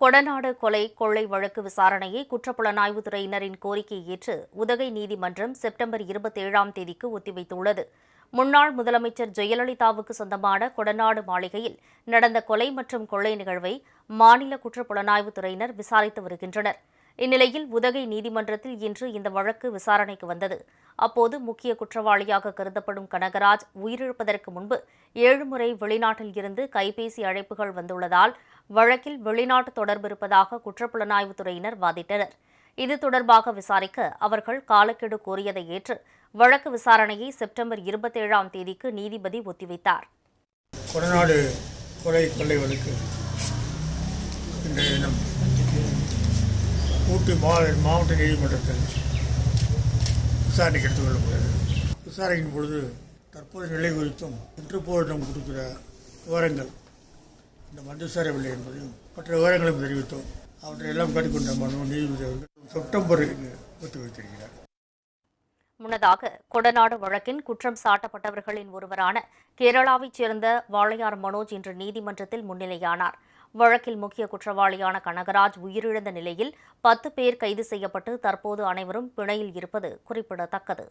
கொடநாடு கொலை கொள்ளை வழக்கு விசாரணையை குற்றப்புலனாய்வு துறையினரின் கோரிக்கையை ஏற்று உதகை நீதிமன்றம் செப்டம்பர் இருபத்தேழாம் தேதிக்கு ஒத்திவைத்துள்ளது. முன்னாள் முதலமைச்சர் ஜெயலலிதாவுக்கு சொந்தமான கொடநாடு மாளிகையில் நடந்த கொலை மற்றும் கொள்ளை நிகழ்வை மாநில குற்றப்புலனாய்வு துறையினர் விசாரித்து வருகின்றனர். இந்நிலையில் உதகை நீதிமன்றத்தில் இன்று இந்த வழக்கு விசாரணைக்கு வந்தது. அப்போது முக்கிய குற்றவாளியாக கருதப்படும் கனகராஜ் உயிரிழப்பதற்கு முன்பு ஏழு முறை வெளிநாட்டில் இருந்து கைபேசி அழைப்புகள் வந்துள்ளதால் வழக்கில் வெளிநாட்டு தொடர்பு இருப்பதாக குற்றப்புலனாய்வுத் துறையினர் வாதிட்டனர். இது தொடர்பாக விசாரிக்க அவர்கள் காலக்கெடு கோரியதை ஏற்று வழக்கு விசாரணையை செப்டம்பர் இருபத்தேழாம் தேதிக்கு நீதிபதி ஒத்திவைத்தார். கொடநாடு கொலை கொள்ளை வழக்கு இன்றைய தினம் ஊட்டி மாவட்ட மாவட்ட நீதிமன்றத்தில் விசாரணைக்கு எடுத்துக் விசாரணையின் பொழுது தற்போதைய நிலை குறித்தும் இன்டர்போலிடம் கொடுக்கிற விவரங்கள் இந்த மஞ்சள் சேரவில்லை என்பதையும் மற்ற விவரங்களையும் தெரிவித்தோம். அவற்றை எல்லாம் கண்டுகொண்ட மனு நீதிபதி அவர்கள் செப்டம்பருக்கு ஒத்திவைத்திருக்கிறார் முன்னதாக கொடநாடு வழக்கின் குற்றம் சாட்டப்பட்டவர்களின் ஒருவரான கேரளாவைச் சேர்ந்த வாளையார் மனோஜ் இன்று நீதிமன்றத்தில் முன்னிலையானார். வழக்கில் முக்கிய குற்றவாளியான கனகராஜ் உயிரிழந்த நிலையில் பத்து பேர் கைது செய்யப்பட்டு தற்போது அனைவரும் பிணையில் இருப்பது குறிப்பிடத்தக்கது.